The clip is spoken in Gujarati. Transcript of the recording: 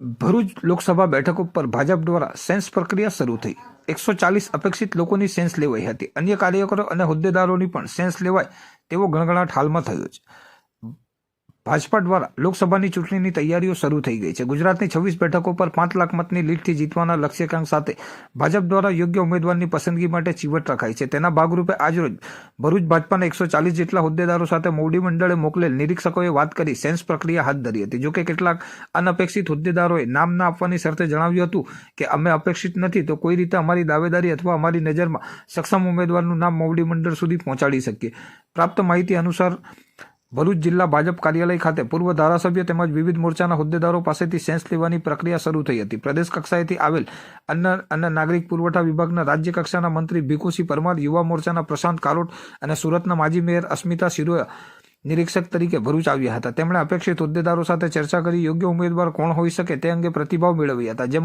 ભરૂચ લોકસભા બેઠક ઉપર ભાજપ દ્વારા સેન્સ પ્રક્રિયા શરૂ થઈ. એકસો ચાલીસ અપેક્ષિત લોકોની સેન્સ લેવાઈ હતી. અન્ય કાર્યકરો અને હોદ્દેદારોની પણ સેન્સ લેવાય તેવો ગણગણાટ હાલમાં થયો છે. ભાજપા દ્વારા લોકસભાની ચૂંટણીની તૈયારીઓ શરૂ થઈ ગઈ છે. ગુજરાતની છવ્વીસ બેઠકો પર પાંચ લાખ મતની લીડથી જીતવાના લક્ષ્યાંક સાથે ભાજપ દ્વારા યોગ્ય ઉમેદવારની પસંદગી માટે ચીવટ રખાઈ છે. તેના ભાગરૂપે આજરોજ ભરૂચ ભાજપાના એકસો ચાલીસ જેટલા હોદ્દેદારો સાથે મોવડી મંડળે મોકલેલ નિરીક્ષકોએ વાત કરી સેન્સ પ્રક્રિયા હાથ ધરી હતી. જોકે કેટલાક અનપેક્ષિત હોદ્દેદારોએ નામ ના આપવાની શરતે જણાવ્યું હતું કે, અમે અપેક્ષિત નથી તો કોઈ રીતે અમારી દાવેદારી અથવા અમારી નજરમાં સક્ષમ ઉમેદવારનું નામ મોવડી મંડળ સુધી પહોંચાડી શકીએ. પ્રાપ્ત માહિતી અનુસાર ભરૂચ જિલ્લા ભાજપ કાર્યાલય ખાતે પૂર્વ ધારાસભ્ય તેમજ વિવિધ મોરચાના હોદ્દેદારો પાસેથી સેન્સ લેવાની પ્રક્રિયા શરૂ થઈ હતી. પ્રદેશ કક્ષાએથી આવેલ અન્ન અને નાગરિક પુરવઠા વિભાગના રાજ્ય કક્ષાના મંત્રી ભીખુસિંહ પરમાર, યુવા મોરચાના પ્રશાંત કારોટ અને સુરતના માજી મેયર અસ્મિતા શિરોયા નિરીક્ષક તરીકે ભરૂચ આવ્યા હતા. તેમણે અપેક્ષિત હોદ્દેદારો સાથે ચર્ચા કરી યોગ્ય ઉમેદવાર કોણ હોઈ શકે તે અંગે પ્રતિભાવ મેળવ્યા હતા. જેમાં